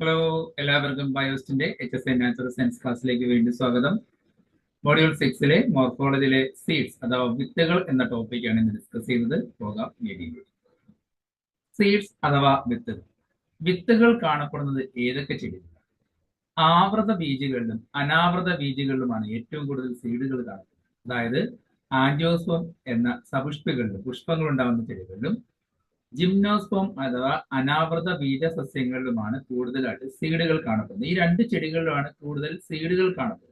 Hello എല്ലാവർക്കും ബയോസ്റ്റിന്റെ H S A natural science ക്ലാസ്സിലേക്ക് വീണ്ടും സ്വാഗതം. മോഡ്യൂൾ സിക്സിലെ മോർഫോളജിയിലെ സീഡ്സ് അഥവാ വിത്തുകൾ എന്ന ടോപ്പിക്കാണ് ഇന്ന് ഡിസ്കസ് ചെയ്തത് പോകാം വീഡിയോയിലേക്ക് സീഡ്സ് അഥവാ വിത്തുകൾ. വിത്തുകൾ കാണപ്പെടുന്നത് ഏതൊക്കെ ചെടികൾ ആവൃത ബീജുകളിലും അനാവൃത ബീജുകളിലുമാണ് ഏറ്റവും കൂടുതൽ സീഡുകൾ കാണപ്പെടുന്നത്. അതായത് ആൻജിയോസ്പോം എന്ന സപുഷ്പികളിലും പുഷ്പങ്ങൾ ഉണ്ടാകുന്ന ചെടികളിലും ജിംനോസ്പോം അഥവാ അനാവൃത ബീജ സസ്യങ്ങളിലുമാണ് കൂടുതലായിട്ട് സീഡുകൾ കാണപ്പെടുന്നത്. ഈ രണ്ട് ചെടികളിലുമാണ് കൂടുതൽ സീഡുകൾ കാണപ്പെടുന്നത്.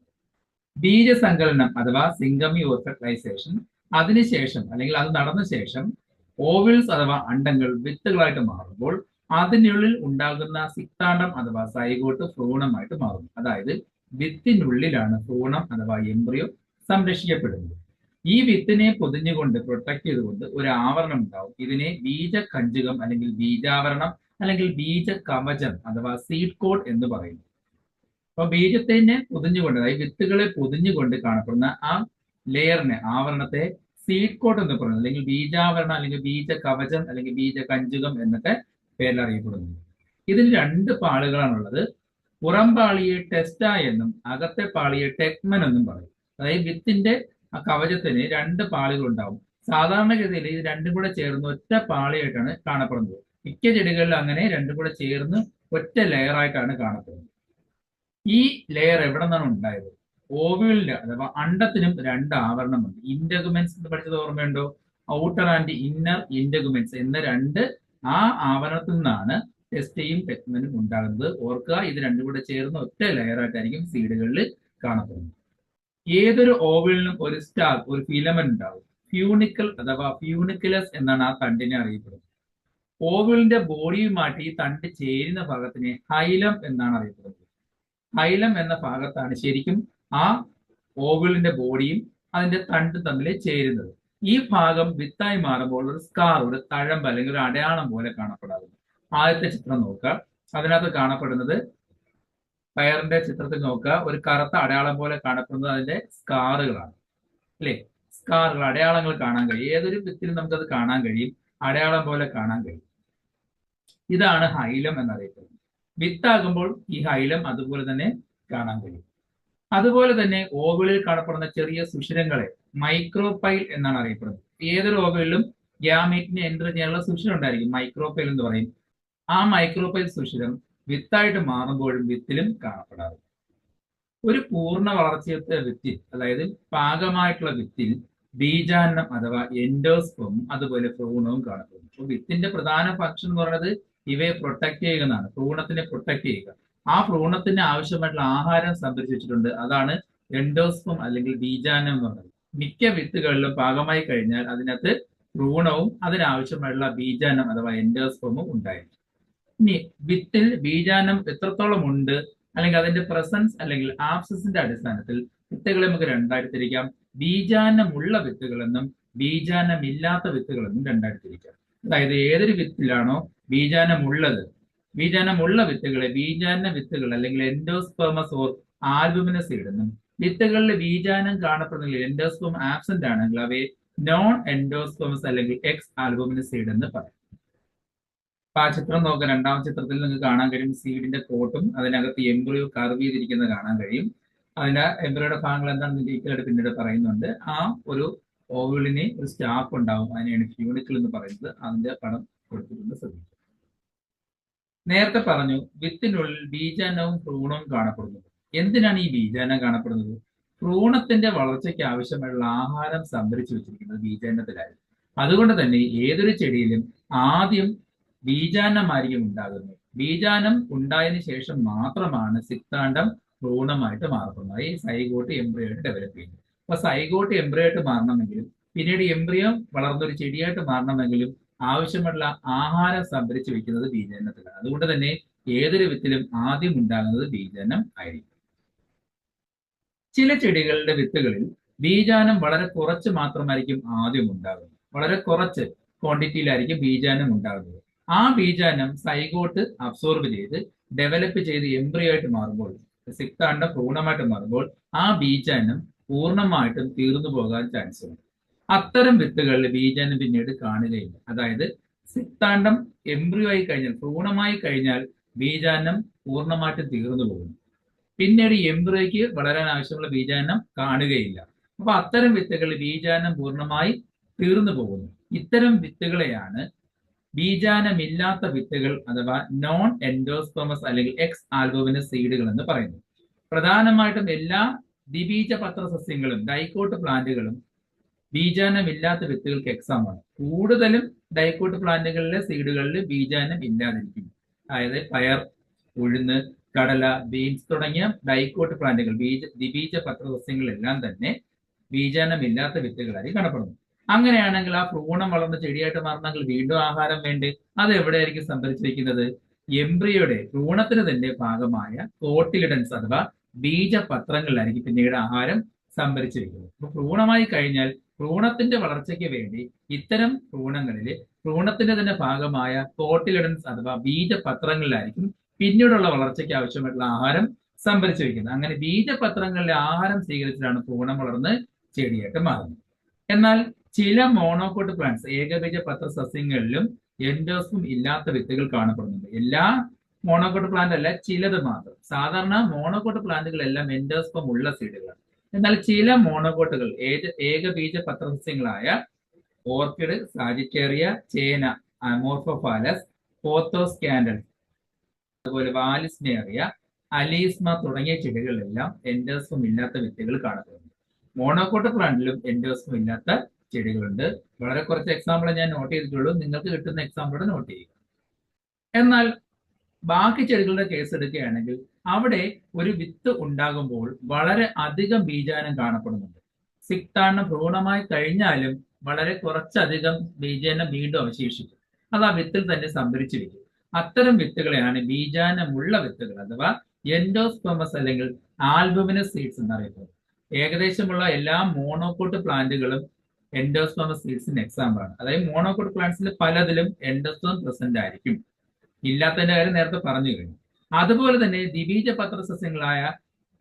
ബീജസങ്കലനം അഥവാ സിംഗമി ഫെർട്ടിലൈസേഷൻ അതിനുശേഷം അല്ലെങ്കിൽ അത് നടന്ന ശേഷം ഓവിൽസ് അഥവാ അണ്ടങ്ങൾ വിത്തുകളായിട്ട് മാറുമ്പോൾ അതിനുള്ളിൽ ഉണ്ടാകുന്ന സിക്താണ്ഡം അഥവാ സൈഗോട്ട് ഭ്രൂണമായിട്ട് മാറുന്നു. അതായത് വിത്തിനുള്ളിലാണ് ഭ്രൂണം അഥവാ എംബ്രിയോ സംരക്ഷിക്കപ്പെടുന്നത്. ഈ വിത്തിനെ പൊതിഞ്ഞുകൊണ്ട് പ്രൊട്ടക്ട് ചെയ്തുകൊണ്ട് ഒരു ആവരണം ഉണ്ടാവും. ഇതിനെ ബീജ ബീജകഞ്ചുകം അല്ലെങ്കിൽ ബീജാവരണം അല്ലെങ്കിൽ ബീജ കവചം അഥവാ സീഡ് കോഡ് എന്ന് പറയുന്നു. അപ്പൊ ബീജത്തിനെ പൊതിഞ്ഞുകൊണ്ട് അതായത് വിത്തുകളെ പൊതിഞ്ഞുകൊണ്ട് കാണപ്പെടുന്ന ആ ലെയറിനെ ആവരണത്തെ സീഡ് കോട്ട് എന്ന് പറയുന്നത് അല്ലെങ്കിൽ ബീജാവരണം അല്ലെങ്കിൽ ബീജ കവചം അല്ലെങ്കിൽ ബീജ കഞ്ചുകം എന്നൊക്കെ പേരിൽ അറിയപ്പെടുന്നു. ഇതിന് രണ്ട് പാളികളാണുള്ളത്. പുറം പാളിയെ ടെസ്റ്റ എന്നും അകത്തെ പാളിയെ ടെക്മൻ എന്നും പറയും. അതായത് വിത്തിന്റെ ആ കവചത്തിന് രണ്ട് പാളികൾ ഉണ്ടാവും. സാധാരണഗതിയിൽ ഇത് രണ്ടും കൂടെ ചേർന്ന് ഒറ്റ പാളിയായിട്ടാണ് കാണപ്പെടുന്നത്. മിക്ക ചെടികളിൽ അങ്ങനെ രണ്ടും കൂടെ ചേർന്ന് ഒറ്റ ലെയർ ആയിട്ടാണ് കാണപ്പെടുന്നത്. ഈ ലെയർ എവിടെ നിന്നാണ് ഉണ്ടായത്? ഓവിളിന്റെ അഥവാ അണ്ടത്തിനും രണ്ട് ആവരണമുണ്ട്. ഇന്റഗുമെന്റ്സ് എന്ന് പഠിച്ചത് ഓർമ്മയുണ്ടോ? ഔട്ടർ ആൻഡ് ഇന്നർ ഇന്റഗുമെന്റ്സ് എന്ന രണ്ട് ആ ആവരണത്തിൽ നിന്നാണ് ടെസ്റ്റയും ടെക്മനും ഉണ്ടാകുന്നത്. ഓർക്കുക ഇത് രണ്ടും കൂടെ ചേർന്ന് ഒറ്റ ലെയറായിട്ടായിരിക്കും സീഡുകളിൽ കാണപ്പെടുന്നത്. ഏതൊരു ഓവിളിനും ഒരു സ്റ്റാർ ഒരു ഫിലമെന്റ് ഉണ്ടാവും. ഫ്യൂണിക്കൽ അഥവാ ഫ്യൂണിക്കുലസ് എന്നാണ് ആ തണ്ടിനെ അറിയപ്പെടുന്നത്. ഓവിളിന്റെ ബോഡിയുമായിട്ട് ഈ തണ്ട് ചേരുന്ന ഭാഗത്തിനെ ഹൈലം എന്നാണ് അറിയപ്പെടുന്നത്. ഹൈലം എന്ന ഭാഗത്താണ് ശരിക്കും ആ ഓവിളിന്റെ ബോഡിയും അതിന്റെ തണ്ടും തമ്മിൽ ചേരുന്നത്. ഈ ഭാഗം വിത്തായി മാറുമ്പോൾ ഒരു സ്കാർ ഒരു തഴമ്പ് അല്ലെങ്കിൽ ഒരു അടയാളം പോലെ കാണപ്പെടാറുണ്ട്. ആദ്യത്തെ ചിത്രം നോക്കുക. അതിനകത്ത് കാണപ്പെടുന്നത് പയറിന്റെ ചിത്രത്തിൽ നോക്കുക. ഒരു കറുത്ത അടയാളം പോലെ കാണപ്പെടുന്നത് അതിന്റെ സ്കാറുകളാണ്. അല്ലേ? സ്കാറുകൾ അടയാളങ്ങൾ കാണാൻ കഴിയും. ഏതൊരു വിത്തിലും നമുക്കത് കാണാൻ കഴിയും. അടയാളം പോലെ കാണാൻ കഴിയും. ഇതാണ് ഹൈലം എന്നറിയപ്പെടുന്നത്. വിത്താകുമ്പോൾ ഈ ഹൈലം അതുപോലെ തന്നെ കാണാൻ കഴിയും. അതുപോലെ തന്നെ ഓവിളിൽ കാണപ്പെടുന്ന ചെറിയ സുഷിരങ്ങളെ മൈക്രോപൈൽ എന്നാണ് അറിയപ്പെടുന്നത്. ഏതൊരു ഓവിളിലും ഗ്യാമേറ്റിനെ എന്റർ ചെയ്യാനുള്ള സുഷിരം ഉണ്ടായിരിക്കും. മൈക്രോപൈൽ എന്ന് പറയും. ആ മൈക്രോപൈൽ സുഷിരം വിത്തായിട്ട് മാറുമ്പോഴും വിത്തിലും കാണപ്പെടാറുണ്ട്. ഒരു പൂർണ വളർച്ചയത്തെ വിത്തിൽ അതായത് പാകമായിട്ടുള്ള വിത്തിൽ ബീജാന്നം അഥവാ എൻഡോസ്പം അതുപോലെ ഭ്രൂണവും കാണപ്പെടുന്നു. അപ്പൊ വിത്തിന്റെ പ്രധാന ഫംഗ്ഷൻ എന്ന് പറയുന്നത് ഇവയെ പ്രൊട്ടക്ട് ചെയ്യുക എന്നാണ്. ഭ്രൂണത്തിനെ പ്രൊട്ടക്ട് ചെയ്യുക. ആ ഭ്രൂണത്തിന് ആവശ്യമായിട്ടുള്ള ആഹാരം സംഭരിച്ചിട്ടുണ്ട്. അതാണ് എൻഡോസ്പം അല്ലെങ്കിൽ ബീജാന്നം എന്ന് പറയുന്നത്. മിക്ക വിത്തുകളിലും പാകമായി കഴിഞ്ഞാൽ അതിനകത്ത് ഭ്രൂണവും അതിനാവശ്യമായിട്ടുള്ള ബീജാനം അഥവാ എൻഡോസ്പമും ഉണ്ടായിരിക്കും. ഇനി വിത്തിൽ ബീജാനം എത്രത്തോളം ഉണ്ട് അല്ലെങ്കിൽ അതിന്റെ പ്രസൻസ് അല്ലെങ്കിൽ ആപ്സസിന്റെ അടിസ്ഥാനത്തിൽ വിത്തുകളെ നമുക്ക് രണ്ടായിട്ട് തിരിക്കാം ബീജാനമുള്ള വിത്തുകളെന്നും ബീജാനമില്ലാത്ത വിത്തുകളെന്നും രണ്ടായിട്ട് തിരിക്കാം അതായത് ഏതൊരു വിത്തിലാണോ ബീജാനമുള്ളത് ബീജാനമുള്ള വിത്തുകളെ ബീജാന വിത്തുകൾ അല്ലെങ്കിൽ എൻഡോസ്പെർമസ് ഓർ ആൽബുമിനസീഡ് എന്നും വിത്തുകളിലെ ബീജാനം കാണപ്പെടുന്നെങ്കിൽ എൻഡോസ്പെം ആബ്സെന്റ് ആണെങ്കിൽ അവയെ നോൺ എൻഡോസ്പെർമസ് അല്ലെങ്കിൽ എക്സ് ആൽബുമിനസീഡ് എന്ന് പറയും. അപ്പൊ ആ ചിത്രം നോക്കുക രണ്ടാം ചിത്രത്തിൽ നിങ്ങൾക്ക് കാണാൻ കഴിയും സീഡിന്റെ കോട്ടും അതിനകത്ത് എംബ്രിയോ കർവ് ചെയ്തിരിക്കുന്നത് കാണാൻ കഴിയും. അതിന്റെ എംബ്രിയോയുടെ ഭാഗങ്ങൾ എന്താണെന്ന് ഡീറ്റെയിൽ പിന്നീട് പറയുന്നുണ്ട്. ആ ഒരു ഓവിളിന് ഒരു സ്റ്റാഫ് ഉണ്ടാവും. അതിനെയാണ് ഫ്യൂണിക്കിൾ എന്ന് പറയുന്നത്. അതിന്റെ പടം കൊടുത്തിട്ടുണ്ട് ശ്രദ്ധിക്കുക. നേരത്തെ പറഞ്ഞു വിത്തിനുള്ളിൽ ബീജാനവും ഭ്രൂണവും കാണപ്പെടുന്നത് എന്തിനാണ് ഈ ബീജാനം കാണപ്പെടുന്നത്? ഭ്രൂണത്തിന്റെ വളർച്ചയ്ക്ക് ആവശ്യമായുള്ള ആഹാരം സംഭരിച്ചു വെച്ചിരിക്കുന്നത് ബീജാനത്തിലായിരുന്നു അതുകൊണ്ട് തന്നെ ഏതൊരു ചെടിയിലും ആദ്യം ബീജാനമായിരിക്കും ഉണ്ടാകുന്നത്. ബീജാനം ഉണ്ടായതിനു ശേഷം മാത്രമാണ് സിക്താണ്ടം ഭ്രൂണമായിട്ട് മാറുന്നത്. ഈ സൈഗോട്ട് എംബ്രിയോയിട്ട് ഡെവലപ്പ് ചെയ്യുന്നത് അപ്പൊ സൈഗോട്ട് എംബ്രിയോയിട്ട് മാറണമെങ്കിലും പിന്നീട് എംബ്രിയോ വളർന്നൊരു ചെടിയായിട്ട് മാറണമെങ്കിലും ആവശ്യമുള്ള ആഹാരം സംഭരിച്ചു വെക്കുന്നത് ബീജനത്തിലാണ് അതുകൊണ്ട് തന്നെ ഏതൊരു വിത്തിലും ആദ്യം ഉണ്ടാകുന്നത് ബീജനം ആയിരിക്കും. ചില ചെടികളുടെ വിത്തുകളിൽ ബീജാനം വളരെ കുറച്ച് മാത്രമായിരിക്കും ആദ്യം ഉണ്ടാകുന്നത്. വളരെ കുറച്ച് ക്വാണ്ടിറ്റിയിലായിരിക്കും ബീജാനം ഉണ്ടാകുന്നത്. ആ ബീജാനം സൈഗോട്ട് അബ്സോർബ് ചെയ്ത് ഡെവലപ്പ് ചെയ്ത് എംബ്രിയോ ആയിട്ട് മാറുമ്പോൾ സിക്താണ്ട ഭ്രൂണമായിട്ട് മാറുമ്പോൾ ആ ബീജാനം പൂർണമായിട്ടും തീർന്നു പോകാൻ ചാൻസ് ഉണ്ട്. അത്തരം വിത്തുകളിൽ ബീജാനം പിന്നീട് കാണുകയില്ല. അതായത് സിക്താണ്ടം എംബ്രിയോ ആയി കഴിഞ്ഞാൽ ഭ്രൂണമായി കഴിഞ്ഞാൽ ബീജാനം പൂർണമായിട്ടും തീർന്നു പോകുന്നു. പിന്നീട് എംബ്രിയോയ്ക്ക് വളരാൻ ആവശ്യമുള്ള ബീജാനം കാണുകയില്ല. അപ്പൊ അത്തരം വിത്തുകളിൽ ബീജാനം പൂർണമായി തീർന്നു പോകുന്നു. ഇത്തരം വിത്തുകളെയാണ് ബീജാനമില്ലാത്ത വിത്തുകൾ അഥവാ നോൺ എൻഡോസ്പോമസ് അല്ലെങ്കിൽ എക്സ് ആൽബോമിന് സീഡുകൾ എന്ന് പറയുന്നു. പ്രധാനമായിട്ടും എല്ലാ ദ്വിബീജപത്ര സസ്യങ്ങളും ഡൈക്കോട്ട് പ്ലാന്റുകളും ബീജാനമില്ലാത്ത വിത്തുകൾക്ക് എക്സാം ആണ്. കൂടുതലും ഡൈക്കോട്ട് പ്ലാന്റുകളിലെ സീഡുകളിൽ ബീജാനം ഇല്ലാതിരിക്കും അതായത് പയർ ഉഴുന്ന് കടല ബീൻസ് തുടങ്ങിയ ഡൈക്കോട്ട് പ്ലാന്റുകൾ ബീജ ദ്വിബീജ പത്ര സസ്യങ്ങളെല്ലാം തന്നെ ബീജാനമില്ലാത്ത വിത്തുകളായി കാണപ്പെടുന്നു. അങ്ങനെയാണെങ്കിൽ ആ ഭ്രൂണം വളർന്ന ചെടിയായിട്ട് മാറുന്നെങ്കിൽ വീണ്ടും ആഹാരം വേണ്ടേ? അത് എവിടെയായിരിക്കും സംഭരിച്ചിരിക്കുന്നത്? എംബ്രിയോയുടെ ഭ്രൂണത്തിന് തന്നെ ഭാഗമായ കോട്ടിലിഡൻസ് അഥവാ ബീജപത്രങ്ങളിലായിരിക്കും പിന്നീട് ആഹാരം സംഭരിച്ചിരിക്കുന്നത്. അപ്പൊ ഭ്രൂണമായി കഴിഞ്ഞാൽ ഭ്രൂണത്തിന്റെ വളർച്ചയ്ക്ക് വേണ്ടി ഇത്തരം ഭ്രൂണങ്ങളിൽ ഭ്രൂണത്തിന്റെ തന്നെ ഭാഗമായ കോട്ടിലിഡൻസ് അഥവാ ബീജപത്രങ്ങളിലായിരിക്കും പിന്നീടുള്ള വളർച്ചയ്ക്ക് ആവശ്യമായിട്ടുള്ള ആഹാരം സംഭരിച്ചു വെക്കുന്നത് അങ്ങനെ ബീജപത്രങ്ങളിലെ ആഹാരം സ്വീകരിച്ചിട്ടാണ് ഭ്രൂണം വളർന്ന് ചെടിയായിട്ട് മാറുന്നത്. എന്നാൽ ചില മോണോകോട്ട് പ്ലാന്റ്സ് ഏകബീജ പത്ര സസ്യങ്ങളിലും എൻഡോസും ഇല്ലാത്ത വിത്തുകൾ കാണപ്പെടുന്നുണ്ട്. എല്ലാ മോണോകോട്ട് പ്ലാന്റ് അല്ല ചിലത് മാത്രം. സാധാരണ മോണോകോട്ട് പ്ലാന്റുകളെല്ലാം എൻഡോസ്പം ഉള്ള സീഡുകളാണ് എന്നാൽ ചില മോണോകോട്ടുകൾ ഏക ഏകബീജ പത്രസസ്യങ്ങളായ ഓർക്കിഡ് സാജിറ്റേറിയ ചേന അമോർഫോഫാലസ് പോത്തോസ് കാൻഡൽ അതുപോലെ വാലിസ്നേറിയ അലീസ്മ തുടങ്ങിയ ചെടികളിലെല്ലാം എൻഡോസ്പം ഇല്ലാത്ത വിത്തുകൾ കാണപ്പെടുന്നു മോണോകോട്ട് പ്ലാന്റിലും എൻഡോസ്പം ഇല്ലാത്ത ചെടികളുണ്ട്. വളരെ കുറച്ച് എക്സാമ്പിൾ ഞാൻ നോട്ട് ചെയ്തിട്ടുള്ളൂ. നിങ്ങൾക്ക് കിട്ടുന്ന എക്സാമ്പിളോടെ നോട്ട് ചെയ്യുക. എന്നാൽ ബാക്കി ചെടികളുടെ കേസ് എടുക്കുകയാണെങ്കിൽ അവിടെ ഒരു വിത്ത് ഉണ്ടാകുമ്പോൾ വളരെ അധികം ബീജാനം കാണപ്പെടുന്നുണ്ട്. സിക്താണ്ണം ഭ്രൂണമായി കഴിഞ്ഞാലും വളരെ കുറച്ചധികം ബീജാനം വീണ്ടും അവശേഷിക്കും. അത് ആ വിത്തിൽ തന്നെ സംഭരിച്ചു സംഭരിച്ചിരിക്കും. അത്തരം വിത്തുകളെയാണ് ബീജാനമുള്ള വിത്തുകൾ അഥവാ എൻഡോസ്പമസ് അല്ലെങ്കിൽ ആൽബുമിനസ് സീഡ്സ് എന്നറിയപ്പെടുന്നത്. ഏകദേശമുള്ള എല്ലാ മോണോക്കോട്ട് പ്ലാന്റുകളും എൻഡോസ്പമസ് സീഡ്സിന് എക്സാമ്പിൾ ആണ്. അതായത് മോണോകോട്ട് പ്ലാന്റ്സിൽ പലതിലും എൻഡോസ്റ്റോം പ്രസന്റ് ആയിരിക്കും. ഇല്ലാത്തതിന്റെ കാര്യം നേരത്തെ പറഞ്ഞു കഴിഞ്ഞു. അതുപോലെ തന്നെ ദ്വിബീജ പത്ര സസ്യങ്ങളായ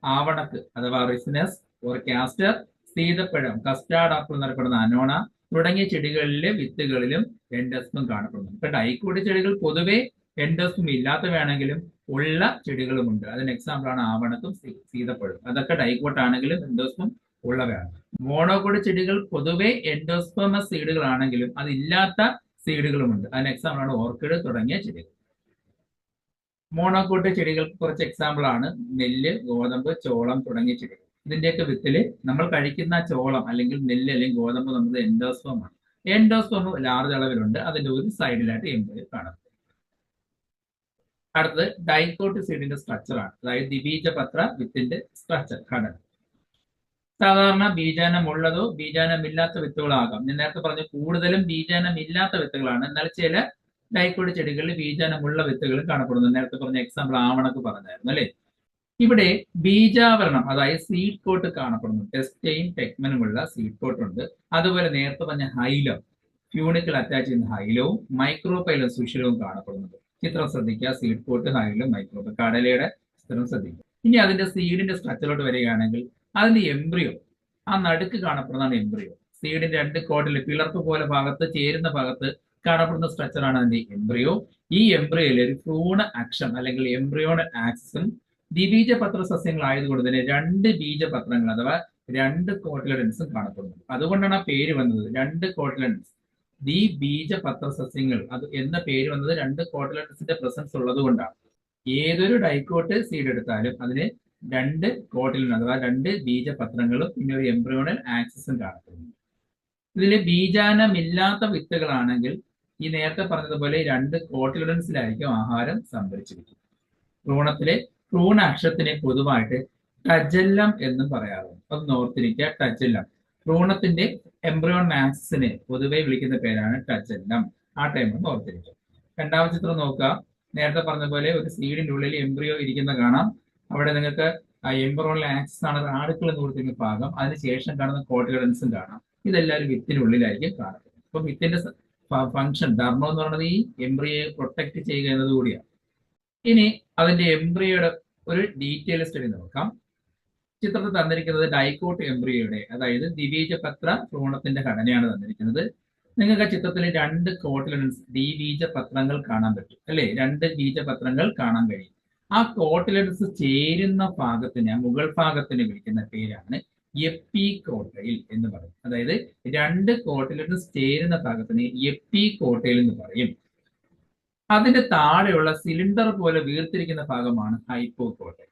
ആവണക്ക് അഥവാ റിസിനസ് ഓർ കാസ്റ്റർ സീതപ്പഴം കസ്റ്റാർഡ് ആപ്പിൾ എന്നറിയപ്പെടുന്ന അനോണ തുടങ്ങിയ ചെടികളിലെ വിത്തുകളിലും എൻഡോസ്റ്റോം കാണപ്പെടുന്നു ഇപ്പൊ ഡൈക്കോട്ട് ചെടികൾ പൊതുവെ എൻഡോസ്പം ഇല്ലാത്തവയാണെങ്കിലും ഉള്ള ചെടികളുമുണ്ട്. അതിന് എക്സാമ്പിൾ ആണ് ആവണക്കും സീതപ്പഴം. അതൊക്കെ ഡൈക്കോട്ടാണെങ്കിലും എൻഡോസ്പം ഉള്ളവയാണ്. മോണോകോഡ് ചെടികൾ പൊതുവെ എൻഡോസ്പമസ് സീഡുകളാണെങ്കിലും അതില്ലാത്ത സീഡുകളുമുണ്ട്. അതിന് എക്സാമ്പിൾ ആണ് ഓർക്കിഡ് തുടങ്ങിയ ചെടികൾ. മോണോകോട്ട് ചെടികൾക്ക് കുറച്ച് എക്സാമ്പിൾ ആണ് നെല്ല് ഗോതമ്പ് ചോളം തുടങ്ങിയ ചെടികൾ. ഇതിന്റെയൊക്കെ വിത്തിൽ നമ്മൾ കഴിക്കുന്ന ചോളം അല്ലെങ്കിൽ നെല്ല് അല്ലെങ്കിൽ ഗോതമ്പ് നമുക്ക് എൻഡോസ്പമാണ് എൻഡോസ്പം ലാർജ് അളവിലുണ്ട്. അതിന്റെ ഒരു സൈഡിലായിട്ട് എംബ്രിയോ കാണും. അടുത്തത് ഡൈക്കോട്ട് സീഡിന്റെ സ്ട്രക്ചറാണ് അതായത് ദ്വിബീജപത്ര വിത്തിന്റെ സ്ട്രക്ചർ ഘടന സാധാരണ ബീജാനം ഉള്ളതോ ബീജാനം ഇല്ലാത്ത വിത്തുകളാകാം. ഞാൻ നേരത്തെ പറഞ്ഞു കൂടുതലും ബീജാനം ഇല്ലാത്ത വിത്തുകളാണ്. എന്നാൽ ചില ഡൈക്കോഡ് ചെടികളിൽ ബീജാനമുള്ള വിത്തുകൾ കാണപ്പെടുന്നു. നേരത്തെ പറഞ്ഞ എക്സാമ്പിൾ ആവണക്ക് പറഞ്ഞായിരുന്നു അല്ലെ? ഇവിടെ ബീജാവരണം അതായത് സീഡ് കോട്ട് കാണപ്പെടുന്നു. ടെസ്റ്റയും ടെക്മനുമുള്ള സീഡ് കോട്ട് ഉണ്ട്. അതുപോലെ നേരത്തെ പറഞ്ഞ ഹൈലം ഫ്യൂണിക്കൽ അറ്റാച്ച് ചെയ്യുന്ന ഹൈലവും മൈക്രോപൈലും സുഷിരവും കാണപ്പെടുന്നുണ്ട്. ചിത്രം ശ്രദ്ധിക്കുക. സീഡ് കോട്ട് ഹൈലും മൈക്രോപൈൽ കടലയുടെ ചിത്രം ശ്രദ്ധിക്കുക. ഇനി അതിന്റെ സീഡിന്റെ സ്ട്രക്ചറിലോട്ട് വരികയാണെങ്കിൽ അതിന്റെ എംബ്രിയോ ആ നടുക്ക് കാണപ്പെടുന്നതാണ് എംബ്രിയോ സീഡിന്റെ രണ്ട് കോട്ടിൽ പിളർപ്പ് പോലെ ഭാഗത്ത് ചേരുന്ന ഭാഗത്ത് കാണപ്പെടുന്ന സ്ട്രക്ചറാണ് അതിന്റെ എംബ്രിയോ ഈ എംബ്രിയോയിൽ ഒരു ഭ്രൂണ അക്ഷം അല്ലെങ്കിൽ എംബ്രിയോണൽ ആക്സും ദ്വിബീജപത്ര സസ്യങ്ങളായതുകൊണ്ട് തന്നെ രണ്ട് ബീജപത്രങ്ങൾ അഥവാ രണ്ട് കോട്ടിലഡൻസും കാണപ്പെടുന്നു. അതുകൊണ്ടാണ് ആ പേര് വന്നത് രണ്ട് കോട്ടിലൻസ് ദി ബീജപത്ര സസ്യങ്ങൾ അത് എന്ന പേര് വന്നത് രണ്ട് കോട്ടിലഡൻസിന്റെ പ്രസൻസ് ഉള്ളത് കൊണ്ടാണ് ഏതൊരു ഡൈക്കോട്ട് സീഡ് എടുത്താലും അതിന് രണ്ട് കോട്ടിലുണ്ട് അഥവാ രണ്ട് ബീജപത്രങ്ങളും പിന്നെ ഒരു എംബ്രിയോണൽ ആക്സസും കാണപ്പെടുന്നു ഇതിൽ ബീജാനമില്ലാത്ത വിത്തുകളാണെങ്കിൽ ഈ നേരത്തെ പറഞ്ഞതുപോലെ രണ്ട് കോട്ടിലുഡൻസിലായിരിക്കും ആഹാരം സംഭരിച്ചിരിക്കും ഭ്രൂണത്തിലെ ഭ്രൂണ അക്ഷത്തിനെ പൊതുവായിട്ട് ടജല്ലം എന്നും പറയാറുണ്ട്. അത് നോർത്തിരിക്കുക ടജല്ലം ഭ്രൂണത്തിന്റെ എംബ്രിയോൺ ആക്സസിനെ പൊതുവെ വിളിക്കുന്ന പേരാണ് ടജല്ലം ആ ടൈമിൽ ഓർത്തിരിക്കുക രണ്ടാമത്തെ ചിത്രം നോക്കുക. നേരത്തെ പറഞ്ഞ പോലെ ഒരു സീഡിന്റെ ഉള്ളിൽ എംബ്രിയോ ഇരിക്കുന്ന കാണാം. അവിടെ നിങ്ങൾക്ക് എംബ്രോണിൽ ആക്സസ് ആണ് ആടുക്കൾ എന്ന് കൊടുത്തിരിക്കുന്ന ഭാഗം. അതിനുശേഷം കാണുന്ന കോട്ടിലൻസും കാണാം. ഇതെല്ലാവരും വിത്തിനുള്ളിലായിരിക്കും കാണുന്നത്. അപ്പൊ വിത്തിന്റെ ഫംഗ്ഷൻ ധർമ്മം എന്ന് പറയുന്നത് ഈ എംബ്രിയെ പ്രൊട്ടക്ട് ചെയ്യുക എന്നത് കൂടിയാണ്. ഇനി അതിന്റെ എംബ്രിയോയുടെ ഒരു ഡീറ്റെയിൽ സ്റ്റഡി നോക്കാം. ചിത്രത്തിൽ തന്നിരിക്കുന്നത് ഡൈക്കോട്ട് എംബ്രിയയുടെ അതായത് ദിവീജപത്ര ഭ്രൂണത്തിന്റെ ഘടനയാണ് തന്നിരിക്കുന്നത്. നിങ്ങൾക്ക് ചിത്രത്തിൽ രണ്ട് കോട്ടിലൻസ് ദ്വിബീജപത്രങ്ങൾ കാണാൻ പറ്റും. അല്ലെ? രണ്ട് ബീജപത്രങ്ങൾ കാണാൻ കഴിയും. ആ കോട്ടിലഡൻസ് ചേരുന്ന ഭാഗത്തിന് മുകൾ ഭാഗത്തിന് വിളിക്കുന്ന പേരാണ് എപ്പി കോട്ടയിൽ എന്ന് പറയും. അതായത് രണ്ട് കോട്ടിലഡൻസ് ചേരുന്ന ഭാഗത്തിന് എപ്പി കോട്ടയിൽ എന്ന് പറയും. അതിന്റെ താഴെയുള്ള സിലിണ്ടർ പോലെ വീർത്തിരിക്കുന്ന ഭാഗമാണ് ഹൈപ്പോ കോട്ടയിൽ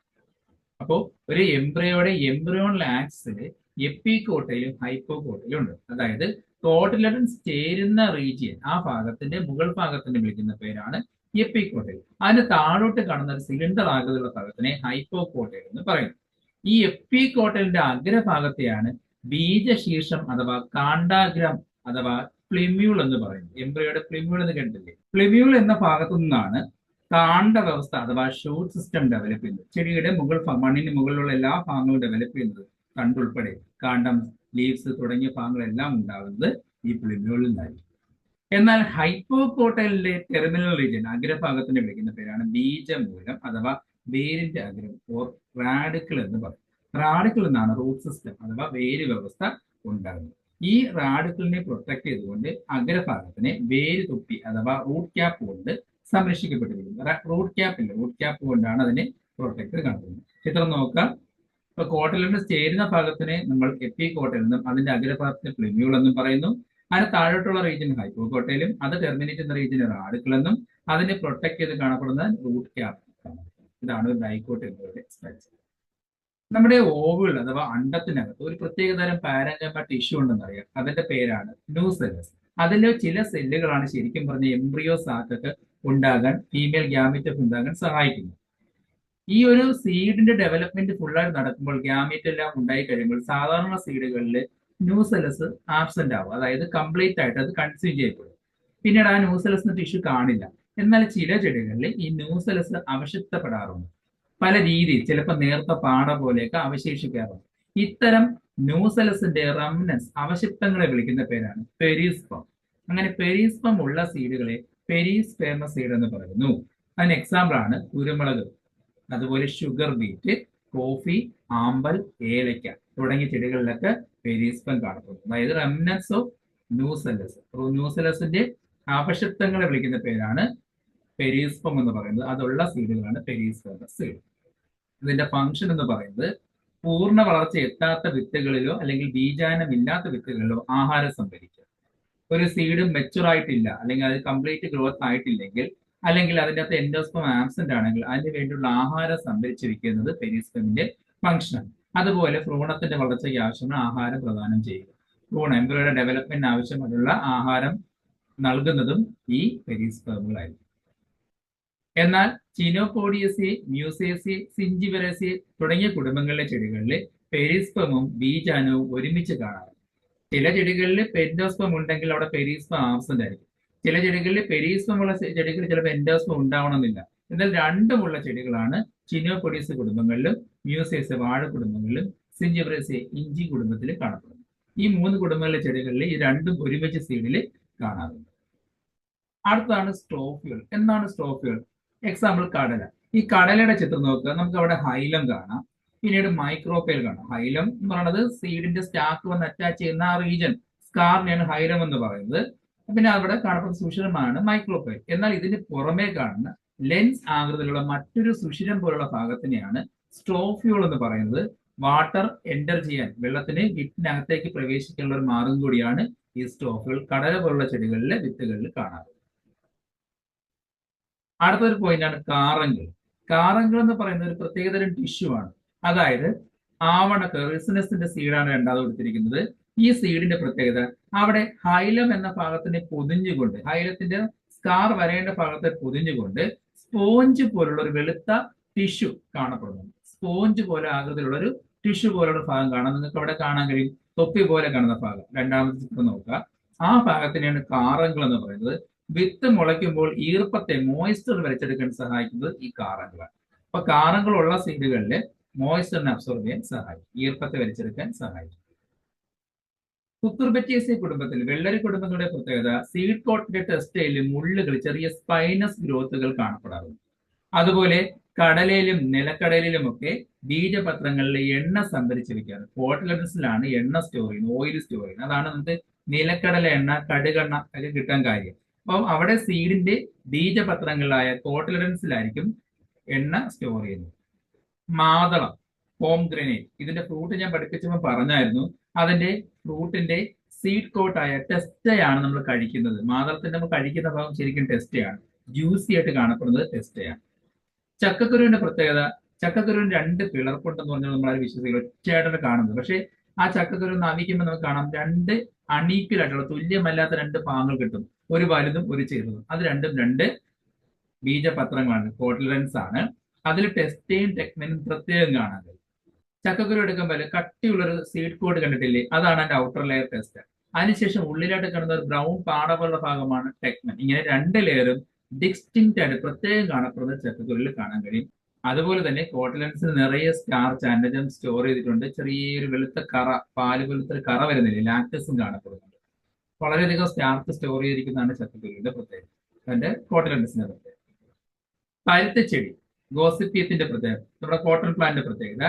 അപ്പോൾ ഒരു എംബ്രയോടെ എംബ്രയോൺ ആക്സിൽ എപ്പി കോട്ടയിലും ഹൈപ്പോ കോട്ടയിലും ഉണ്ട്. അതായത് കോട്ടിലഡൻസ് ചേരുന്ന റീജിയൻ ആ ഭാഗത്തിന്റെ മുകൾ ഭാഗത്തിന് വിളിക്കുന്ന പേരാണ് എപ്പി കോട്ടയിൽ അതിന് താഴോട്ട് കാണുന്ന ഒരു സിലിണ്ടർ ആകൃതിയുള്ള ഭാഗത്തിനെ ഹൈപ്പോ കോട്ടയിൽ എന്ന് പറയുന്നു ഈ എപ്പി കോട്ടലിന്റെ അഗ്രഭാഗത്തെയാണ് ബീജശീർഷം അഥവാ കാണ്ടാഗ്രം അഥവാ പ്ലിമ്യൂൾ എന്ന് പറയുന്നത്. എംബ്രയോയുടെ പ്ലിമ്യൂൾ എന്ന് കേട്ടില്ലേ പ്ലിമ്യൂൾ എന്ന ഭാഗത്തു നിന്നാണ് കാണ്ട വ്യവസ്ഥ അഥവാ ഷൂട്ട് സിസ്റ്റം ഡെവലപ്പ് ചെയ്യുന്നത്. ചെടിയുടെ മുകൾ മണ്ണിന് മുകളിലുള്ള എല്ലാ ഭാഗങ്ങളും ഡെവലപ്പ് ചെയ്യുന്നത് കണ്ടുൾപ്പെടെ കാണ്ടം ലീവ്സ് തുടങ്ങിയ ഭാഗങ്ങളെല്ലാം ഉണ്ടാകുന്നത് ഈ പ്ലിമ്യൂളിൽ നിന്നായിരിക്കും. എന്നാൽ ഹൈപ്പോകോട്ടലിലെ ടെർമിനൽ റീജിയൻ അഗ്രഭാഗത്തിന് വിളിക്കുന്ന പേരാണ് ബീജമൂലം അഥവാ വേരിന്റെ അഗ്രം ഓർ റാഡിക്കിൾ എന്ന് പറയും. റാഡിക്കിൾ എന്നാണ് റൂട്ട് സിസ്റ്റം അഥവാ വേര് വ്യവസ്ഥ ഉണ്ടാകുന്നത്. ഈ റാഡിക്കിളിനെ പ്രൊട്ടക്ട് ചെയ്തുകൊണ്ട് അഗ്രഭാഗത്തിനെ വേര് തൊപ്പി അഥവാ റൂട്ട് ക്യാപ്പ് കൊണ്ട് സംരക്ഷിക്കപ്പെട്ടിരിക്കുന്നു. റൂട്ട് ക്യാപ്പ് ഇല്ല? റൂട്ട് ക്യാപ്പ് കൊണ്ടാണ് അതിനെ പ്രൊട്ടക്ട് കാണുന്നത് ചിത്രം നോക്കാം. ഇപ്പൊ കോട്ടലിന്റെ ചേരുന്ന ഭാഗത്തിനെ നമ്മൾ എപ്പി കോട്ടൽ എന്നും അതിന്റെ അഗ്രഭാഗത്തിന് പ്ലിമ്യൂൾ എന്നും പറയുന്നു. അതിന് താഴോട്ടുള്ള റീജിയൻ ആയി പൂക്കോട്ടയിലും അത് ടെർമിനേറ്റ് ചെയ്യുന്ന റീജിയൻ ആടുക്കളെന്നും എന്നും അതിനെ പ്രൊട്ടക്ട് ചെയ്ത് കാണപ്പെടുന്ന റൂട്ട് ക്യാപ് ഇതാണ് ഡൈക്കോട്ട് എന്നിവരുടെ സ്ട്രക്ചർ നമ്മുടെ ഓവുകൾ അഥവാ അണ്ടത്തിനകത്ത് ഒരു പ്രത്യേക തരം പാരങ്കമ ടിഷ്യൂ ഉണ്ടെന്ന് അറിയാം. അതിന്റെ പേരാണ് ന്യൂ സെല്ലസ് അതിലെ ചില സെല്ലുകളാണ് ശരിക്കും പറഞ്ഞ എംബ്രിയോ സാക്കൊക്കെ ഉണ്ടാകാൻ ഫീമെയിൽ ഗ്യാമിറ്റഫ് ഉണ്ടാകാൻ സഹായിക്കുന്നത്. ഈ ഒരു സീഡിന്റെ ഡെവലപ്മെന്റ് ഫുള്ളായി നടക്കുമ്പോൾ ഗ്യാമിറ്റ് എല്ലാം ഉണ്ടായി കഴിയുമ്പോൾ സാധാരണ സീഡുകളിൽ ന്യൂസെലസ് ആബ്സെന്റ് ആവും അതായത് കംപ്ലീറ്റ് ആയിട്ട് അത് കൺസ്യൂം ചെയ്യപ്പെടും. പിന്നീട് ആ ന്യൂസെലസിന് ടിഷ്യൂ കാണില്ല. എന്നാൽ ചില ചെടികളിൽ ഈ ന്യൂസെലസ് അവശിഷ്ടപ്പെടാറുണ്ട്. പല രീതിയിൽ ചിലപ്പോൾ നേർത്ത പാട പോലെയൊക്കെ അവശേഷിക്കാറുണ്ട്. ഇത്തരം ന്യൂസെലസിന്റെ റംനസ് അവശിഷ്ടങ്ങളെ വിളിക്കുന്ന പേരാണ് പെരീസ്പം. അങ്ങനെ പെരീസ്പം ഉള്ള സീഡുകളെ പെരീസ്പേമ സീഡ് എന്ന് പറയുന്നു. അതിന് എക്സാമ്പിൾ ആണ് കുരുമുളക്. അതുപോലെ ഷുഗർ ബീറ്റ് കോഫി ആമ്പൽ ഏലയ്ക്ക തുടങ്ങിയ ചെടികളിലൊക്കെ പെരീസ്പം കാണപ്പെടുന്നു. അതായത് റെംനസ് ഓഫ് ന്യൂസെലസ് ന്യൂസെലസിന്റെ അവശിഷ്ടങ്ങളെ വിളിക്കുന്ന പേരാണ് പെരീസ്പം എന്ന് പറയുന്നത്. അതുള്ള സീഡുകളാണ് പെരീസ്പം സീഡ് ഇതിന്റെ ഫംഗ്ഷൻ എന്ന് പറയുന്നത് പൂർണ വളർച്ച എത്താത്ത വിത്തുകളിലോ അല്ലെങ്കിൽ ബീജാനമില്ലാത്ത വിത്തുകളിലോ ആഹാരം സംഭരിക്കുക. ഒരു സീഡ് മെച്ചുർ ആയിട്ടില്ല അല്ലെങ്കിൽ അത് കംപ്ലീറ്റ് ഗ്രോത്ത് ആയിട്ടില്ലെങ്കിൽ അല്ലെങ്കിൽ അതിന്റെ അകത്ത് എൻഡോസ്പം ആബ്സെന്റ് ആണെങ്കിൽ അതിന് വേണ്ടിയുള്ള ആഹാരം സംഭരിച്ചിരിക്കുന്നത് പെരിസ്പമിന്റെ ഫംഗ്ഷനാണ് അതുപോലെ ഭ്രൂണത്തിന്റെ വളർച്ചയ്ക്ക് ആവശ്യമായ ആഹാരം പ്രദാനം ചെയ്യുക. ഭ്രൂണ എംബ്രോയുടെ ഡെവലപ്മെന്റിന് ആവശ്യമായിട്ടുള്ള ആഹാരം നൽകുന്നതും ഈ പെരിസ്പേമുകളായിരിക്കും എന്നാൽ ചിനോപോഡിയസി മ്യൂസേസി സിഞ്ചിവരസി തുടങ്ങിയ കുടുംബങ്ങളിലെ ചെടികളിൽ പെരിസ്പമും ബീജാനവും ഒരുമിച്ച് കാണാം ചില ചെടികളിൽ പെൻഡോസ്പം ഉണ്ടെങ്കിൽ അവിടെ പെരിസ്പം ആബ്സെന്റ് ആയിരിക്കും. ചില ചെടികളിൽ പെരീസമുള്ള ചെടികൾ ചിലപ്പോൾ എൻഡോസും ഉണ്ടാവണമെന്നില്ല. എന്നാൽ രണ്ടുമുള്ള ചെടികളാണ് ചിനോപൊഡീസ് കുടുംബങ്ങളിലും മ്യൂസേസ് വാഴ കുടുംബങ്ങളിലും സിഞ്ചിബ്രേസി ഇഞ്ചി കുടുംബത്തിൽ കാണപ്പെടുന്നത്. ഈ മൂന്ന് കുടുംബങ്ങളിലെ ചെടികളിൽ ഈ രണ്ടും ഒരുമിച്ച് സീഡിൽ കാണാറുണ്ട്. അടുത്താണ് സ്ട്രോഫികൾ എന്താണ് സ്ട്രോഫികൾ എക്സാമ്പിൾ കടല. ഈ കടലയുടെ ചിത്രം നോക്കുക. നമുക്ക് അവിടെ ഹൈലം കാണാം. പിന്നീട് മൈക്രോപേൽ കാണാം. ഹൈലം എന്ന് പറയുന്നത് സീഡിന്റെ സ്റ്റാക്ക് വന്ന് അറ്റാച്ച് ചെയ്യുന്ന ആ റീജൻ സ്കാറിനെയാണ് ഹൈലം എന്ന് പറയുന്നത്. പിന്നെ അവിടെ കാണപ്പെടുന്ന സുഷിരമാണ് മൈക്രോപേൽ എന്നാൽ ഇതിന് പുറമേ കാണുന്ന ലെൻസ് ആകൃതിയിലുള്ള മറ്റൊരു സുഷിരം പോലുള്ള ഭാഗത്തിനെയാണ് സ്ട്രോഫ്യൂൾ എന്ന് പറയുന്നത്. വാട്ടർ എന്റർ ചെയ്യാൻ വെള്ളത്തിന് വിത്തിനകത്തേക്ക് പ്രവേശിക്കാനുള്ള ഒരു മാർഗം കൂടിയാണ് ഈ സ്ട്രോഫ്യൂൾ കടല പോലുള്ള ചെടികളിലെ വിത്തുകളിൽ കാണാറ്. അടുത്തൊരു പോയിന്റാണ് കാറങ്ങൾ കാറങ്ങൾ എന്ന് പറയുന്ന ഒരു പ്രത്യേകതരം ടിഷ്യൂ ആണ്. അതായത് ആവണക്ക് റിസിനസിന്റെ സീഡാണ് രണ്ടാമത് കൊടുത്തിരിക്കുന്നത്. ഈ സീഡിന്റെ പ്രത്യേകത. അവിടെ ഹൈലം എന്ന ഭാഗത്തിനെ പൊതിഞ്ഞുകൊണ്ട് ഹൈലത്തിന്റെ സ്കാർ വരേണ്ട ഭാഗത്തെ പൊതിഞ്ഞുകൊണ്ട് സ്പോഞ്ച് പോലുള്ള ഒരു വെളുത്ത ടിഷ്യു കാണപ്പെടുന്നു. സ്പോഞ്ച് പോലെ ആകൃതിയിലുള്ള ഒരു ടിഷ്യു പോലുള്ള ഭാഗം കാണാം. നിങ്ങൾക്ക് അവിടെ കാണാൻ കഴിയും. തൊപ്പി പോലെ കാണുന്ന ഭാഗം. രണ്ടാമത്തെ ചിത്രം നോക്കുക. ആ ഭാഗത്തിനെയാണ് കാറങ്ങൾ എന്ന് പറയുന്നത്. വിത്ത് മുളയ്ക്കുമ്പോൾ ഈർപ്പത്തെ മോയ്സ്ചർ വലിച്ചെടുക്കാൻ സഹായിക്കുന്നത് ഈ കാറങ്ങളാണ് അപ്പൊ കാറങ്ങളുള്ള സീഡുകളിൽ മോയ്സ്ചറിനെ അബ്സോർബ് ചെയ്യാൻ സഹായിക്കും. ഈർപ്പത്തെ വലിച്ചെടുക്കാൻ സഹായിക്കും. കുക്കുർബറ്റേസി കുടുംബത്തിൽ വെള്ളരി കുടുംബങ്ങളുടെ പ്രത്യേകത സീഡ് കോട്ടിന്റെ ടെസ്റ്റയിലും മുള്ളുകൾ ചെറിയ സ്പൈനസ് ഗ്രോത്തുകൾ കാണപ്പെടാറുണ്ട്. അതുപോലെ കടലയിലും നിലക്കടലിലും ഒക്കെ ബീജപത്രങ്ങളിൽ എണ്ണ സംഭരിച്ച് വെക്കാറ്. കോട്ടിലൻസിലാണ് എണ്ണ സ്റ്റോർ ചെയ്യുന്നത് ഓയിൽ സ്റ്റോർ ചെയ്യുന്നത്. അതാണ് നമുക്ക് നിലക്കടല എണ്ണ കടുകെണ്ണ ഒക്കെ കിട്ടാൻ കാര്യം. അപ്പം അവിടെ സീഡിന്റെ ബീജപത്രങ്ങളായ കോട്ടിലൻസിലായിരിക്കും എണ്ണ സ്റ്റോർ ചെയ്യുന്നത്. മാതളം. പോം ഗ്രനേറ്റ് ഇതിന്റെ ഫ്രൂട്ട് ഞാൻ പഠിപ്പിച്ചപ്പോൾ പറഞ്ഞായിരുന്നു. അതിന്റെ ഫ്രൂട്ടിന്റെ സീഡ് കോട്ടായ ടെസ്റ്റയാണ് നമ്മൾ കഴിക്കുന്നത്. മാതളത്തിന്റെ നമ്മൾ കഴിക്കുന്ന ഭാഗം ശരിക്കും ടെസ്റ്റയാണ് ജ്യൂസി ആയിട്ട് കാണപ്പെടുന്നത് ടെസ്റ്റയാണ് ചക്കക്കുരുവിന്റെ പ്രത്യേകത ചക്കക്കുരുവിന് രണ്ട് പിളർപ്പുണ്ടെന്ന് പറഞ്ഞാൽ നമ്മൾ അത് വിശ്വസിക്കില്ല ഒറ്റയായിട്ടാണ് കാണുന്നത്. പക്ഷേ ആ ചക്കക്കുരു നവിക്കുമ്പോൾ നമുക്ക് കാണാം രണ്ട് അണീക്കിലായിട്ടുള്ള തുല്യമല്ലാത്ത രണ്ട് പാങ്ങൾ കിട്ടും. ഒരു വലുതും ഒരു ചെറുതും. അത് രണ്ടും രണ്ട് ബീജപത്രങ്ങളാണ് കോട്ടിലൻസ് ആണ്. അതിൽ ടെസ്റ്റേയും ടെക്നിനും പ്രത്യേകം കാണാൻ ചക്കക്കുരു എടുക്കുമ്പോൾ കട്ടിയുള്ളൊരു സീഡ് കോഡ് കണ്ടിട്ടില്ലേ? അതാണ് അതിന്റെ ഔട്ടർ ലെയർ ടെസ്റ്റ് അതിനുശേഷം ഉള്ളിലായിട്ട് കാണുന്ന ഒരു ബ്രൗൺ പാടകളുടെ ഭാഗമാണ് ടെക്മൻ ഇങ്ങനെ രണ്ട് ലെയറും ഡിസ്റ്റിങ്റ്റ് ആയിട്ട് പ്രത്യേകം കാണപ്പെടുന്ന ചക്കക്കുരുവിൽ കാണാൻ കഴിയും. അതുപോലെ തന്നെ കോട്ടലൻസിന് നിറയെ സ്റ്റാർച്ച് ആൻഡജം സ്റ്റോർ ചെയ്തിട്ടുണ്ട്. ചെറിയൊരു വെളുത്ത കറ പാൽ ഒരു കറ വരുന്നില്ലേ? ലാക്ടസും കാണപ്പെടുന്നുണ്ട്. വളരെയധികം സ്റ്റാർച്ച് സ്റ്റോർ ചെയ്തിരിക്കുന്നതാണ് ചക്കക്കുരുവിന്റെ പ്രത്യേകത. അതിന്റെ കോട്ടലൻസിന്റെ പ്രത്യേകത. പരുത്തച്ചെടി ഗോസിപ്പിയത്തിന്റെ പ്രത്യേകത. നമ്മുടെ കോട്ടൺ പ്ലാന്റിന്റെ പ്രത്യേകത.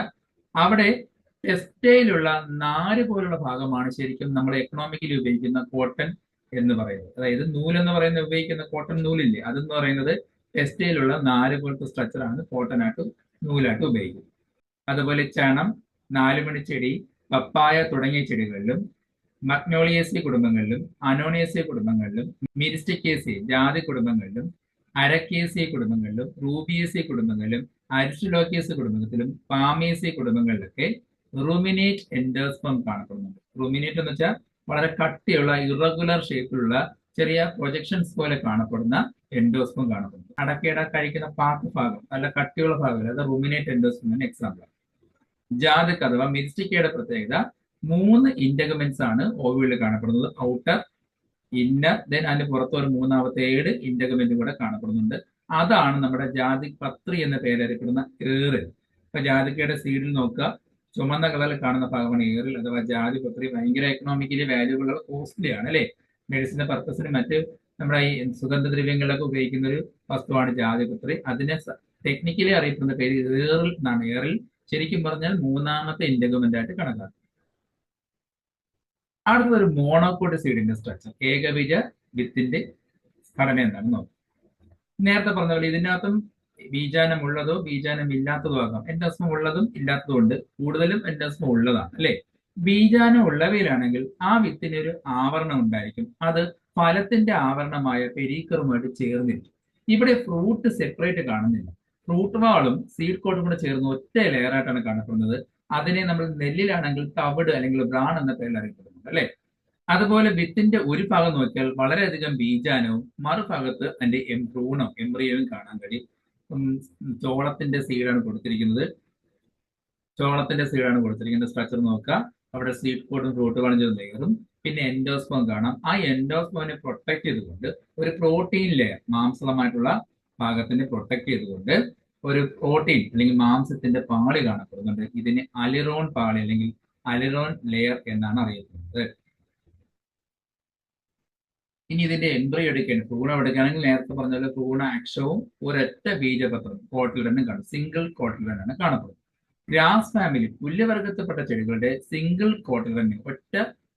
അവിടെ ടെസ്റ്റയിലുള്ള നാര് പോലുള്ള ഭാഗമാണ് ശരിക്കും നമ്മൾ എക്കണോമിക്കലി ഉപയോഗിക്കുന്ന കോട്ടൺ എന്ന് പറയുന്നത്. അതായത് നൂലെന്ന് പറയുന്ന ഉപയോഗിക്കുന്ന കോട്ടൺ നൂലില്ലേ? അതെന്ന് പറയുന്നത് ടെസ്റ്റയിലുള്ള നാല് പോലത്തെ സ്ട്രക്ചറാണ് കോട്ടൺ ആയിട്ട് നൂലായിട്ട് ഉപയോഗിക്കുന്നത്. അതുപോലെ ചണം നാലുമണി ചെടി പപ്പായ തുടങ്ങിയ ചെടികളിലും മഗ്നോളിയേസി കുടുംബങ്ങളിലും അനോണിയസി കുടുംബങ്ങളിലും മിരിസ്റ്റിക്കേസി ജാതി കുടുംബങ്ങളിലും അരക്കേസി കുടുംബങ്ങളിലും റൂബിയേസിയ കുടുംബങ്ങളിലും അരിസ്റ്റലോക്കിയസ് കുടുംബത്തിലും പാമേസി കുടുംബങ്ങളിലൊക്കെ റുമിനേറ്റ് എൻഡോസ്പം കാണപ്പെടുന്നുണ്ട്. റുമിനേറ്റ് എന്ന് വെച്ചാൽ വളരെ കട്ടിയുള്ള ഇറഗുലർ ഷേപ്പിലുള്ള ചെറിയ പ്രൊജക്ഷൻസ് പോലെ കാണപ്പെടുന്ന എൻഡോസ്പം കാണപ്പെടുന്നു അടക്കേട കഴിക്കുന്ന പാക്ക് ഭാഗം നല്ല കട്ടിയുള്ള ഭാഗം അത് റുമിനേറ്റ് എൻഡോസ്പം എക്സാമ്പിൾ ജാതക് അഥവാ മിരിസ്റ്റിക്കയുടെ പ്രത്യേകത മൂന്ന് ഇന്റഗമെന്റ്സ് ആണ് ഓവിയിൽ കാണപ്പെടുന്നത്. ഔട്ടർ ഇന്നർ ദെൻ അതിന് പുറത്ത് ഒരു മൂന്നാമത്തെ ഏഴ് ഇൻഡഗമെന്റ് കൂടെ കാണപ്പെടുന്നുണ്ട്. അതാണ് നമ്മുടെ ജാതി പത്രി എന്ന പേരറിയപ്പെടുന്ന ഏറിൽ ഇപ്പൊ ജാതിക്കയുടെ സീഡിൽ നോക്കുക. ചുമന്ന കളറിൽ കാണുന്ന ഭാഗമാണ് ഏറിൽ. അഥവാ ജാതി പത്രി ഭയങ്കര എക്കണോമിക്കലി വാല്യൂബിൾ കോസ്റ്റ്ലി ആണ് അല്ലെ? മെഡിസിന്റെ പർപ്പസിന് മറ്റ് നമ്മുടെ ഈ സുഗന്ധദ്രവ്യങ്ങളിലൊക്കെ ഉപയോഗിക്കുന്ന ഒരു വസ്തുവാണ് ജാതി പത്രി. അതിനെ ടെക്നിക്കലി അറിയപ്പെടുന്ന പേര് ഏറിൽ എന്നാണ്. ഏറിൽ ശരിക്കും പറഞ്ഞാൽ മൂന്നാമത്തെ ഇൻഡഗമെന്റ് ആയിട്ട് കണക്കാക്കും. അടുത്തത് ഒരു മോണോക്കോട്ട് സീഡിന്റെ സ്ട്രക്ചർ ഏകബീജ വിത്തിന്റെ ഘടന എന്താണ് നോക്കാം. നേരത്തെ പറഞ്ഞ പോലെ ഇതിനകത്തും ബീജാനം ഉള്ളതോ ബീജാനം ഇല്ലാത്തതോ ആകാം. എൻഡോസ്മം ഉള്ളതും ഇല്ലാത്തതും ഉണ്ട്. കൂടുതലും എൻഡോസ്മം ഉള്ളതാണ് അല്ലെ? ബീജാനം ഉള്ളവയിലാണെങ്കിൽ ആ വിത്തിന് ഒരു ആവരണം ഉണ്ടായിരിക്കും. അത് ഫലത്തിന്റെ ആവരണമായ പെരീക്കറുമായിട്ട് ചേർന്നിരിക്കും. ഇവിടെ ഫ്രൂട്ട് സെപ്പറേറ്റ് കാണുന്നില്ല. ഫ്രൂട്ട് വാളും സീഡ് കോട്ടും കൂടെ ചേർന്ന് ഒറ്റ ലെയറായിട്ടാണ് കാണപ്പെടുന്നത്. അതിനെ നമ്മൾ നെല്ലിലാണെങ്കിൽ തവിട് അല്ലെങ്കിൽ ബ്രാൺ എന്ന പേരിൽ അറിയപ്പെടുന്നുണ്ട് അല്ലെ? അതുപോലെ വിത്തിന്റെ ഒരു ഭാഗം നോക്കിയാൽ വളരെയധികം ബീജാനവും മറുഭാഗത്ത് അതിന്റെ എംഭ്രൂണും എംബ്രിയവും കാണാൻ കഴിയും. ചോളത്തിന്റെ സീഡാണ് കൊടുത്തിരിക്കുന്നത്. ചോളത്തിന്റെ സീഡാണ് കൊടുത്തിരിക്കുന്നത്. സ്ട്രക്ചർ നോക്കുക അവിടെ സീഡ് കോട്ടും ഫ്രൂട്ട് വളഞ്ഞതും ലെയറും പിന്നെ എൻഡോസ്പോം കാണാം. ആ എൻഡോസ്പോമിനെ പ്രൊട്ടക്ട് ചെയ്തുകൊണ്ട് ഒരു പ്രോട്ടീൻ ലെയർ മാംസളമായിട്ടുള്ള ഭാഗത്തിനെ പ്രൊട്ടക്ട് ചെയ്തുകൊണ്ട് ഒരു പ്രോട്ടീൻ അല്ലെങ്കിൽ മാംസത്തിന്റെ പാളി കാണപ്പെടുന്നുണ്ട്. ഇതിന് അലിറോൺ പാളി അല്ലെങ്കിൽ അലിറോൺ ലെയർ എന്നാണ് അറിയപ്പെടുന്നത്. ഇനി ഇതിന്റെ എൻട്രി എടുക്കുകയാണ് ഭ്രൂണം എടുക്കുകയാണെങ്കിൽ നേരത്തെ പറഞ്ഞ പോലെ ഭ്രൂണ അക്ഷവും ഒരൊറ്റ ബീജപത്രം കോട്ടിൽ തന്നെ കാണും. സിംഗിൾ കോട്ടിൽ തന്നെയാണ് കാണപ്പെടുന്നത്. ഗ്രാസ് ഫാമിലി പുല്ലുവർഗത്തിൽപ്പെട്ട ചെടികളുടെ സിംഗിൾ കോട്ടിൽ തന്നെ ഒറ്റ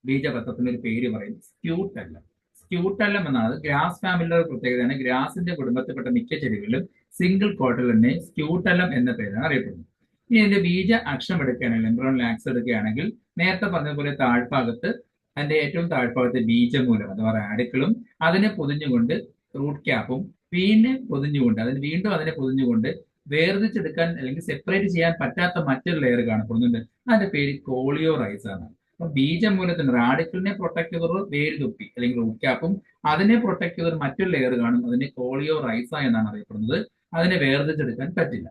ബീജപത്രത്തിന് ഒരു പേര് പറയും സ്ക്യൂട്ടല്ല. സ്ക്യൂട്ടല്ലം എന്നാണ് ഗ്രാസ് ഫാമിലിയുടെ ഒരു പ്രത്യേകതയാണ്. ഗ്രാസിന്റെ കുടുംബത്തിൽപ്പെട്ട മിക്ക ചെടികളിലും സിംഗിൾ കോട്ടിൽ തന്നെ സ്ക്യൂട്ടല്ലം എന്ന പേരാണ് അറിയപ്പെടുന്നത്. ഇനി ഇതിന്റെ ബീജ അക്ഷം എടുക്കുകയാണെങ്കിൽ എംബ്രോൺ ലാക്സ് എടുക്കുകയാണെങ്കിൽ നേരത്തെ പറഞ്ഞതുപോലെ താഴ്ഭാഗത്ത് അതിന്റെ ഏറ്റവും താഴ്ഭാഗത്ത് ബീജമൂലം അഥവാ റാഡിക്കളും അതിനെ പൊതിഞ്ഞുകൊണ്ട് റൂട്ട് ക്യാപ്പും പിന്നെ പൊതിഞ്ഞുകൊണ്ട് അതിന് വീണ്ടും അതിനെ പൊതിഞ്ഞുകൊണ്ട് വേർതിരിച്ചെടുക്കാൻ അല്ലെങ്കിൽ സെപ്പറേറ്റ് ചെയ്യാൻ പറ്റാത്ത മറ്റൊരു ലെയർ കാണപ്പെടുന്നുണ്ട്. അതിന്റെ പേര് കോളിയോ റൈസ് ആണ്. അപ്പൊ ബീജമൂലത്തിന് റാഡിക്കലിനെ പ്രൊട്ടക്ട് ചെയ്തൊരു വേര് തുപ്പി അല്ലെങ്കിൽ റൂട്ട് ക്യാപ്പും അതിനെ പ്രൊട്ടക്ട് ചെയ്തൊരു മറ്റൊരു ലെയർ കാണും അതിനെ കോളിയോ റൈസ എന്നാണ് അറിയപ്പെടുന്നത്. അതിനെ വേർതിച്ചെടുക്കാൻ പറ്റില്ല.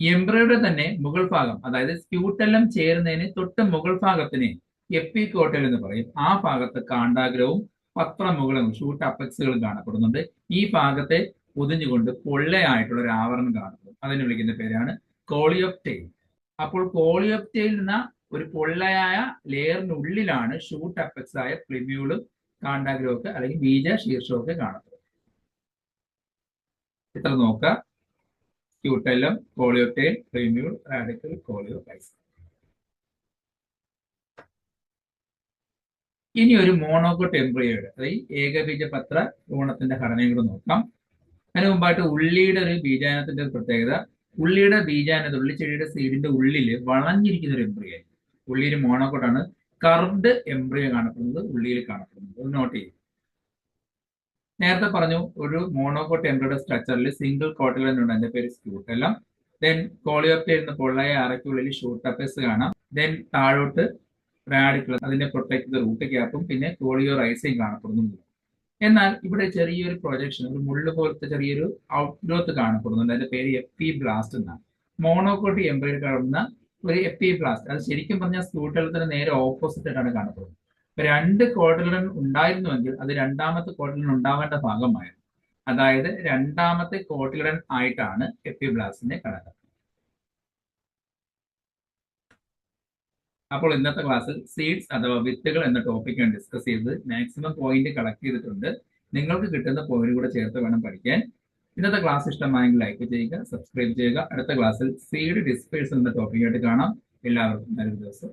എംബ്രയുടെ തന്നെ മുകൾ ഭാഗം അതായത് സ്ക്യൂട്ടെല്ലാം ചേരുന്നതിന് തൊട്ട് മുകൾ എപ്പി കോട്ടൽ എന്ന് പറയും. ആ ഭാഗത്ത് കാണ്ടാഗ്രവും പത്രമുകളും ഷൂട്ട് അപ്പക്സുകളും കാണപ്പെടുന്നുണ്ട്. ഈ ഭാഗത്തെ പൊതിഞ്ഞുകൊണ്ട് പൊള്ളയായിട്ടുള്ള ഒരു ആവരണം കാണപ്പെടും. അതിനെ വിളിക്കുന്ന പേരാണ് കോളിയോപ്റ്റെയിൽ. അപ്പോൾ കോളിയോപ്റ്റെയിൽ എന്ന ഒരു പൊള്ളയായ ലെയറിനുള്ളിലാണ് ഷൂട്ട് അപ്പക്സ് ആയ പ്ലിമ്യൂളും കാണ്ടാഗ്രവും ഒക്കെ അല്ലെങ്കിൽ ബീജ ശീർഷവും ഒക്കെ കാണപ്പെടും ഇത്ര നോക്കുക. ക്യൂട്ടെല്ലം കോളിയോട്ടേൽ പ്ലിമ്യൂൾ റാഡിക്കൽ കോളിയോപൈസ് ഇനി ഒരു മോണോക്കോട്ട് എംബ്രിയോയുടെ അതായത് ഏകബീജപത്ര ഭ്രൂണത്തിന്റെ ഘടനയും കൂടെ നോക്കാം. അതിന് മുമ്പായിട്ട് ഉള്ളിയുടെ ഒരു ബീജാനത്തിന്റെ ഒരു പ്രത്യേകത. ഉള്ളിയുടെ ബീജാനത് ഉള്ളിച്ചെടിയുടെ സീഡിന്റെ ഉള്ളിൽ വളഞ്ഞിരിക്കുന്ന ഒരു എംബ്രിയോ. ഉള്ളിയിൽ മോണോക്കോട്ടാണ് കർഡ് എംബ്രിയോ കാണപ്പെടുന്നത് ഉള്ളിയിൽ കാണപ്പെടുന്നത്. നോട്ട് ചെയ്യും നേരത്തെ പറഞ്ഞു ഒരു മോണോകോട്ട് എംബ്രിയുടെ സ്ട്രക്ചറിൽ സിംഗിൾ കോട്ടിലൻ ഉണ്ട്. അതിന്റെ പേര് സ്ക്യൂട്ടെല്ലാം ദെൻ കോളിയോപ്റ്റ ഇരുന്ന് പൊള്ളയ അറയ്ക്കുള്ളിൽ ഷൂട്ടപ്പസ് കാണാം. ദെൻ താഴോട്ട് റാഡിക്കുലർ അതിനെ പ്രൊട്ടക്ട് ചെയ്ത റൂട്ട് ക്യാപ്പും പിന്നെ കോളിയോ റൈസിങ് കാണപ്പെടുന്നു. എന്നാൽ ഇവിടെ ചെറിയൊരു പ്രൊജക്ഷൻ ഒരു മുള്ളു പോലത്തെ ചെറിയൊരു ഔട്ട് ഗ്രോത്ത് കാണപ്പെടുന്നുണ്ട് അതിന്റെ പേര് എപ്പി ബ്ലാസ്റ്റ് എന്നാണ് മോണോകോട്ടി എംബ്രിയിൽ കാണുന്ന ഒരു എപ്പി ബ്ലാസ്റ്റ് അത് ശരിക്കും പറഞ്ഞാൽ സ്കൂട്ടലത്തിന് നേരെ ഓപ്പോസിറ്റ് ആയിട്ടാണ് കാണപ്പെടുന്നത്. രണ്ട് കോട്ടിലൻ ഉണ്ടായിരുന്നുവെങ്കിൽ അത് രണ്ടാമത്തെ കോട്ടിലൻ ഉണ്ടാവേണ്ട ഭാഗമായിരുന്നു. അതായത് രണ്ടാമത്തെ കോട്ടിലൻ ആയിട്ടാണ് എപ്പിബ്ലാസ്റ്റിനെ കണക്കാക്കുന്നത് അപ്പോൾ ഇന്നത്തെ ക്ലാസ്സിൽ സീഡ്സ് അഥവാ വിത്തുകൾ എന്ന ടോപ്പിക്കാണ് ഡിസ്കസ് ചെയ്തത്. മാക്സിമം പോയിന്റ് കളക്ട് ചെയ്തിട്ടുണ്ട്. നിങ്ങൾക്ക് കിട്ടുന്ന പോയിന്റ് കൂടെ ചേർത്ത് വേണം പഠിക്കാൻ. ഇന്നത്തെ ക്ലാസ് ഇഷ്ടമായെങ്കിൽ ലൈക്ക് ചെയ്യുക സബ്സ്ക്രൈബ് ചെയ്യുക. അടുത്ത ക്ലാസ്സിൽ സീഡ് ഡിസ്പേഴ്സ് എന്ന ടോപ്പിക്കായിട്ട് കാണാം. എല്ലാവർക്കും നല്ലൊരു ദിവസം